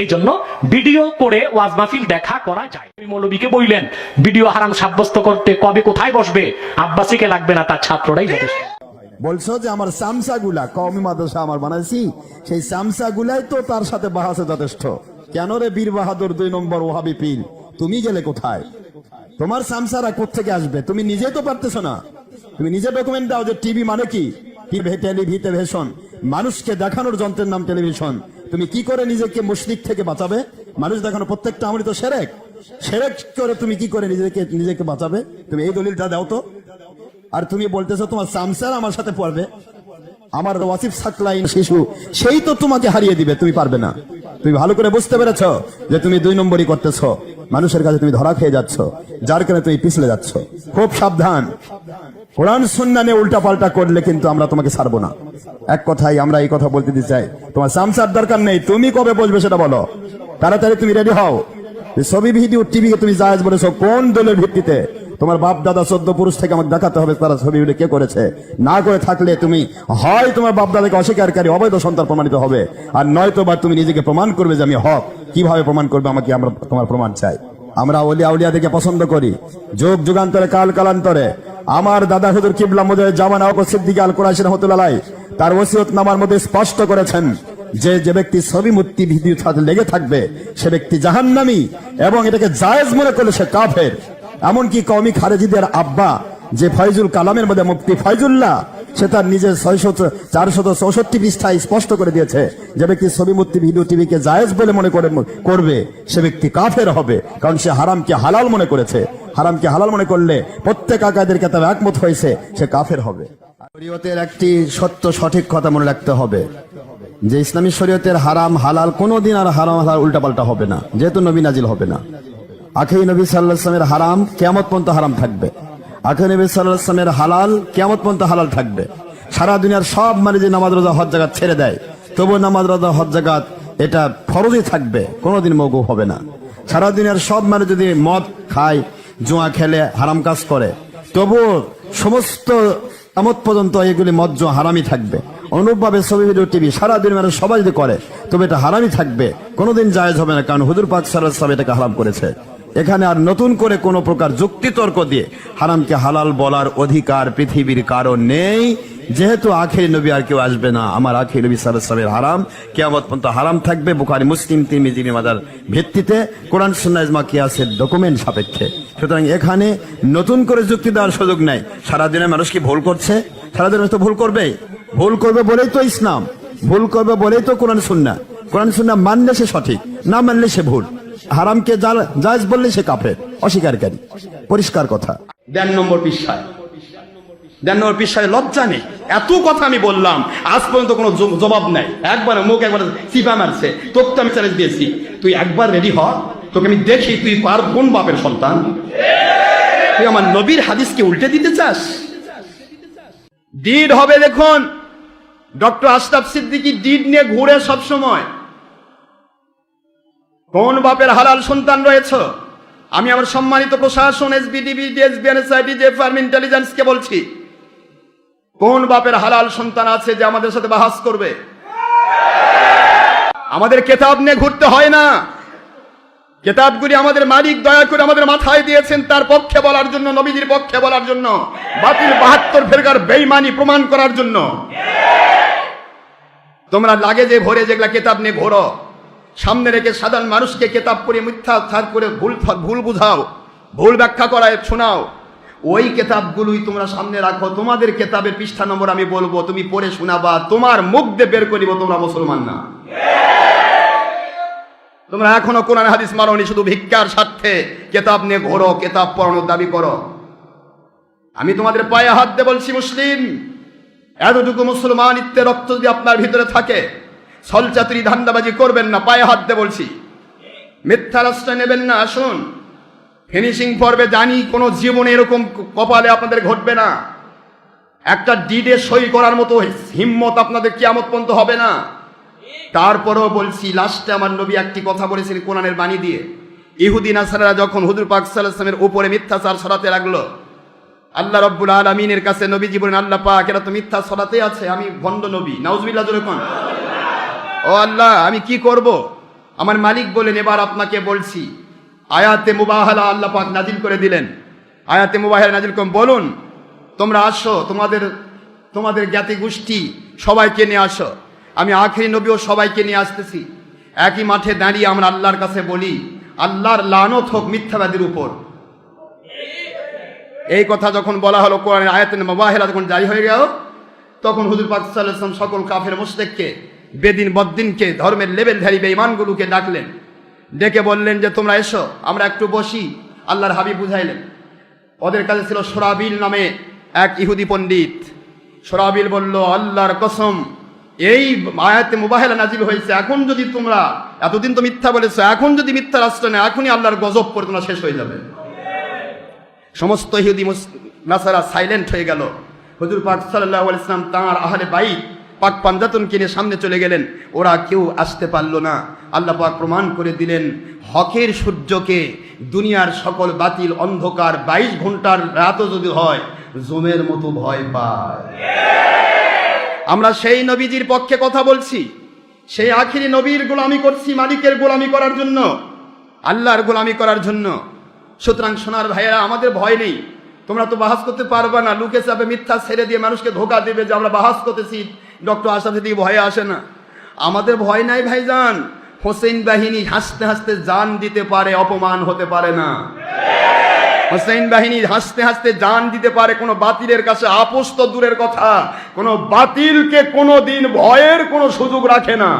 এই জন্য ভিডিও করে ওয়াজ মাহফিল দেখা করা যায়। মৌলবীকে বললেন, ভিডিও হারাম সাব্যস্ত করতে কবে কোথায় বসবে? আব্বাসীকে লাগবে না, তার ছাত্ররাই যথেষ্ট। বলছো যে আমার সামসা গুলা কওমি মাদ্রাসা আমার বানাইছি, সেই সামসা গুলাই তো তার সাথে বাহাসে যথেষ্ট। কেন রে বীর বাহাদুর দুই নম্বর ওহাবি পীর? তুমি গেলে কোথায়? তোমার সামসারা কোথেকে আসবে? তুমি নিজেই তো পারতেছো না। তুমি নিজে ডকুমেন্ট দাও যে টিভি মানে কি? টিভি টেলিভিশন মানুষকে দেখানোর যন্ত্রের নাম টেলিভিশন তুমি কি করে নিজেকে মুশরিক থেকে বাঁচাবে? মানুষ দেখানো প্রত্যেকটা আমলি তো সেরেক। সেরেক করে তুমি কি করে নিজেকে নিজেকে বাঁচাবে? তুমি এই দলিলটা দাও তো। আর তুমি বলতেছো তোমার সামসার আমার সাথে পড়বে। আমার ওয়াসিফ সাকলাইন শিশু, সেই তো তোমাকে হারিয়ে দিবে, তুমি পারবে না। তুমি ভালো করে বুঝতে পেরেছ যে তুমি দুই নম্বরই করতেছ। মানুষের কাছে তুমি ধরা খেয়ে যাচ্ছ। যার কারণে তুমি পিছলে যাচ্ছ। খুব সাবধান। কোরআন সুন্নানে উল্টা পাল্টা করলে কিন্তু আমরা তোমাকে ছাড়বো না। এক কথাই আমরা এই কথা বলতে দিতে চাই। তোমার সামসার দরকার নেই। তুমি কবে বসবে সেটা বলো। তাড়াতাড়ি তুমি রেডি হও। ছবি ভিডিও, টিভি তুমি জায়েজ বলেছ, কোন দলের ভিত্তিতে? তোমার বাপ, দাদা, চোদ্দ পুরুষ থেকে আমাকে দেখাতে হবে তারা ছবি ভিডিও কে করেছে। না করে থাকলে তুমি, হয় তোমার বাপ, দাদাকে অস্বীকারী, অবৈধ সন্তান প্রমাণিত হবে। আর নয়তো বা তুমি নিজেকে প্রমাণ করবে যে আমি হক। কীভাবে প্রমাণ করবে আমাকে আমরা তোমার প্রমাণ চাই। আমরা অলিয়া উলিয়াদেরকে পছন্দ করি। যোগ যুগান্তরে, কাল কালান্তরে। আমার দাদা হুজুর কিবলা মুজাহ জামান আওক সিদ্দিক আল কুরাইশ রহমতুল্লাহ তার ওসিয়ত নামার মধ্যে স্পষ্ট করেছেন যে যে ব্যক্তি ছবি মূর্তি ভিডিও সাথে লেগে থাকবে, সে ব্যক্তি জাহান্নামী এবং এটাকে জায়েজ মনে করলে সে কাফের। এমনকি কওমি খারেজিদের আব্বা, যে ফয়জুল কালামের মধ্যে মুক্তি ফয়জুল্লাহ সে তার নিজের ছয়শত চারশত চৌষট্টি পৃষ্ঠায় স্পষ্ট করে দিয়েছে, যে ব্যক্তি ছবি মূর্তি ভিডিও, টিভিকে জায়েজ বলে মনে করে করবে, সে ব্যক্তি কাফের হবে, কারণ সে হারামকে হালাল মনে করেছে। হারামকে হালাল মনে করলে প্রত্যেক আকাদের কেতাব একমত হয়েছে, সে কাফের হবে। শরীয়তের একটি সত্য সঠিক কথা মনে রাখতে হবে, যে ইসলামী শরীয়তের হারাম, হালাল কোনোদিন আর হারাম, হালাল উল্টাপাল্টা হবে না, যেহেতু নবী নাজিল হবে না। আখেই নবী সাল্লাহ ইসলামের হারাম কেমত পর্যন্ত হারাম থাকবে। আখেই নবী হালাল কেমত পর্যন্ত হালাল থাকবে। সারা দুনিয়ার সব মানে যে নামাজ রোজা হজ জাগাত ছেড়ে দেয় তবু নামাজ রোজা, হজ জাগাত এটা ফরজই থাকবে, কোনোদিন মগু হবে না। সারা দুনিয়ার সব মানে যদি মদ খায়, জুয়া খেলে, হারাম কাজ করে তবু সমস্ত আমত পর্যন্ত এগুলি মদ মজ্জ হারামি থাকবে। অনুরূপভাবে ছবি, ভিডিও, টিভি, সারা দিন মানে সবাই যদি করে, তবে এটা হারামি থাকবে, কোনোদিন জায়েজ হবে না, কারণ হুজুর পাক সাল্লাহ সাল্লাম এটাকে হারাম করেছে। এখানে আর নতুন করে কোনো প্রকার যুক্তি তর্ক দিয়ে হারামকে হালাল বলার অধিকার পৃথিবীর কারণ নেই। যেহেতু আখের নবী আর কেউ আসবে না, আমার আখের নবী সাল্লামের হারাম, কেয়ামত পর্যন্ত হারাম থাকবে বুখারি, মুসলিম, তিরমিজি মাদার ভিত্তিতে। কোরআন ইজমা, কিয়াসের ডকুমেন্ট সাপেক্ষে। সুতরাং এখানে নতুন করে যুক্তি দেওয়ার সুযোগ নাই। সারাদিনে মানুষ কি ভুল করছে? সারাদিন তো ভুল করবে ভুল করবে বলেই তো ইসলাম। ভুল করবে বলেই তো কোরআন সুন্না কোরআন সুন্না মানলে সে সঠিক, না মানলে সে ভুল। হারামকে জায়েজ বললে সে কাফের অস্বীকারী পরিষ্কার কথা। দেড় নম্বর পৃষ্ঠায় দেড় নম্বর পৃষ্ঠায় লজ্জা নেই। এত কথা আমি বললাম, আজ পর্যন্ত কোনো জবাব নাই। একবার মুখ একবার চিপা মারছে, তোকে আমি চ্যালেঞ্জ দিয়েছি। তুই একবার রেডি হ, তোকে আমি দেখি তুই পার কোন বাপের সন্তান। তুই আমার নবীর হাদিসকে উল্টে দিতে চাস? ডিড হবে দেখুন, ডক্টর আশরাফ সিদ্দিকি ডিড নিয়ে ঘুরে সব সময় কোন বাপের হালাল সন্তান রয়েছে? আমি আমার সম্মানিত প্রশাসন এসবিডিবি ডিএসবিএনএসআইটি যে ফার্ম ইন্টেলিজেন্সকে বলছি, কোন বাপের হালাল সন্তান আছে যে আমাদের সাথে বাহাস করবে? আমাদের কেতাব নিয়ে ঘুরতে হয় না। কেতাবগুলি আমাদের মালিক দয়া করে আমাদের মাথায় দিয়েছেন, তার পক্ষে বলার জন্য, নবীজির পক্ষে বলার জন্য, বাতিল বাহাত্তর ফেরকার বেইমানি প্রমাণ করার জন্য। তোমরা লাগে যে ভরে যেগুলা কেতাব নিয়ে ঘোরো। সামনে রেখে সাধারণ মানুষকে কেতাব পড়ে মিথ্যা থাক করে ভুল ভুল বুঝাও, ভুল ব্যাখ্যা করায় শোনাও। ওই কেতাবগুলোই তোমরা সামনে রাখো। তোমাদের কেতাবের পৃষ্ঠা নম্বর আমি বলব, তুমি পড়ে শোনাবা। তোমার মুখ দিয়ে বের করিব তোমরা মুসলমান না। তোমরা এখনও কোরআন হাদিস মারোনি শুধু ভিক্ষার স্বার্থে কেতাব নিয়ে ঘোরো, কেতাব পড়ানোর দাবি করো। আমি তোমাদের পায়ে হাত দিয়ে বলছি, মুসলিম, এতটুকু মুসলমানিত্বের রক্ত যদি আপনার ভিতরে থাকে ছলচাতুরি ধান্দাবাজি করবেন না, পায়ে হাত দিয়ে বলছি। মিথ্যার আশ্রয় নেবেন না, আসুন। ফিনিশিং পর্বে জানি কোনো জীবনে এরকম কপালে আপনাদের ঘটবে না। একটা ডিডে সই করার মতো হিম্মত আপনাদের কিয়ামত পর্যন্ত হবে না। তারপরেও বলছি লাস্টে আমার নবী একটি কথা বলেছেন কোরআনের বাণী দিয়ে। ইহুদি নাসারা যখন হুদুর পাক সাল্লামের উপরে মিথ্যাচার সরাতে লাগল, আল্লাহ রব্বুল আলমিনের কাছে নবী জীবন আল্লাহ পাক, এরা তো মিথ্যা ছড়াতে আছে, আমি ভণ্ড নবী। নাউজবিল্লাহ জোরে কোন। ও আল্লাহ, আমি কি করব? আমার মালিক বলেন, এবার আপনাকে বলছি। আয়াতে মুবাহালা আল্লাহ পাক নাজিল করে দিলেন। আয়াতে মুবাহালা নাজিল করেন, বলুন, তোমরা আসো, তোমাদের তোমাদের জ্ঞাতি গোষ্ঠী সবাইকে নিয়ে আসো। আমি আখেরি নবীও সবাইকে নিয়ে আসতেছি। একই মাঠে দাঁড়িয়ে আমরা আল্লাহর কাছে বলি, আল্লাহর লানত হোক মিথ্যাবাদীর উপর। এই কথা যখন বলা হলো কোরআনের আয়াতের মোবাহেলা যখন জারি হয়ে গেল, তখন হুজুর পাক সাল্লাল্লাহু আলাইহি ওয়াসাল্লাম সকল কাফের মুশরিককে বেদিন বদ্দিনকে, ধর্মের লেভেলধারী বেঈমানগুলোকে ডাকলেন। ডেকে বললেন যে, তোমরা এসো, আমরা একটু বসি। আল্লাহর হাবিব বুঝাইলেন। ওদের কাছে ছিল সোরাবিল নামে এক ইহুদি পণ্ডিত। সোরাবিল বলল, আল্লাহর কসম, এই আয়াতে মুবাহেলা নাজিল হয়েছে। এখন যদি তোমরা, এতদিন তো মিথ্যা বলেছ, এখন যদি মিথ্যা রাষ্ট্র নেয়, এখনই আল্লাহর গজব করে তোমরা শেষ হয়ে যাবে। সমস্ত ইহুদি নাসারা সাইলেন্ট হয়ে গেল। হুজুর পাক আলাইহি ইসলাম তাঁর আহলে বাইত পাক পাঞ্জাতন কিনে সামনে চলে গেলেন। ওরা কেউ আসতে পারল না। আল্লাহ পাক প্রমাণ করে দিলেন, হকের সূর্যকে দুনিয়ার সকল বাতিল অন্ধকার বাইশ ঘণ্টার রাতও যদি হয়, জমের মতো ভয় পায়। আমরা সেই নবীজির পক্ষে কথা বলছি। সেই আখিরি নবীর গোলামি করছি মালিকের গোলামি করার জন্য, আল্লাহর গোলামি করার জন্য। সুতরাং সোনার ভাইয়েরা, আমাদের ভয় নেই। তোমরা তো বাহাস করতে পারবে না। লুকে চাপে মিথ্যা ছেড়ে দিয়ে মানুষকে ধোকা দেবে যে আমরা বাহাস করতেছি। ডক্টর আশরাফ দিকে ভয়ে আসে না। আমাদের ভয় নাই ভাইজান। হোসেন বাহিনী হাসতে হাসতে জান দিতে পারে, অপমান হতে পারে না। হোসেন বাহিনী হাসতে হাসতে জান দিতে পারে, কোনো বাতিলের কাছে আপোষ তো দূরের কথা। কোনো বাতিলকে কোনো দিন ভয়ের কোনো সুযোগ রাখে না।